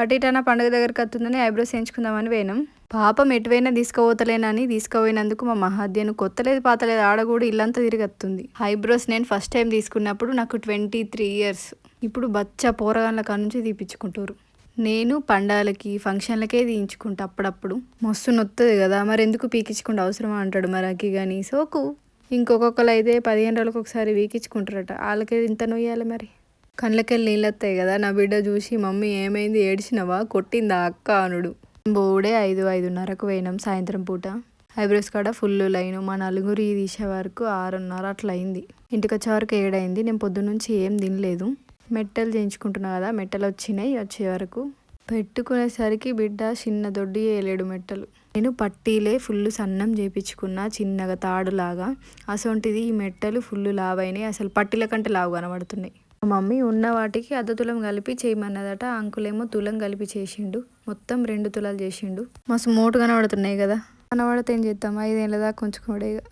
అటు ఇటన్నా పండుగ దగ్గరికి వస్తుందని ఐబ్రోస్ వేయించుకుందామని పోయినాం. పాపం ఎటువైనా తీసుకుపోతలేనని తీసుకుపోయినందుకు మా మహాద్యను కొత్తలేదు పాతలేదు ఆడ కూడా ఇల్లంతా తిరిగి ఐబ్రోస్ నేను ఫస్ట్ టైం తీసుకున్నప్పుడు నాకు ట్వంటీ త్రీ ఇయర్స్. ఇప్పుడు బచ్చ పోరగాళ్ళ కాడ నుంచి తీపించుకుంటారు నేను పండాలకి ఫంక్షన్లకే తీయించుకుంటా అప్పుడప్పుడు. మస్తు నొత్తది కదా మరి ఎందుకు పీకించుకుంటే అవసరమా అంటాడు మరి కానీ సోకు. ఇంకొకళ్ళు అయితే పదిహేను రోజులకు ఒకసారి వీకించుకుంటారట వాళ్ళకి ఇంత నొయ్యాలి మరి. కళ్ళకెళ్ళి నీళ్ళు కదా నా బిడ్డ చూసి మమ్మీ ఏమైంది? ఏడ్చినవా? కొట్టిందా అక్క? అనుడు. బోడే ఐదు ఐదున్నరకు పోయినాం సాయంత్రం పూట. ఐబ్రోస్ కాడ ఫుల్ లైన్. మా నలుగురు తీసే వరకు ఆరున్నర అట్లా అయింది ఇంటికి వచ్చే వరకు ఏడైంది. నేను పొద్దున్నుంచి ఏం తినలేదు. మెట్టలు చేయించుకుంటున్నా కదా మెట్టలు వచ్చినాయి వచ్చే వరకు. పెట్టుకునేసరికి బిడ్డ చిన్న దొడ్డి వేయలేడు మెట్టలు. నేను పట్టీలే ఫుల్ సన్నం చేపించుకున్నా చిన్నగా తాడులాగా. అసొంటిది ఈ మెట్టలు ఫుల్ లావైనాయి. అసలు పట్టీల కంటే లావు కనబడుతున్నాయి. మమ్మీ ఉన్న వాటికి అర్ధ తులం కలిపి చేయమన్నదట. అంకులేమో తులం కలిపి చేసిండు. మొత్తం రెండు తులాలు చేసిండు. మస్తు మోటు కనబడుతున్నాయి కదా. కనబడితే ఏం చేద్దాం? ఐదేళ్ళ దాకా ఉంచుకోడే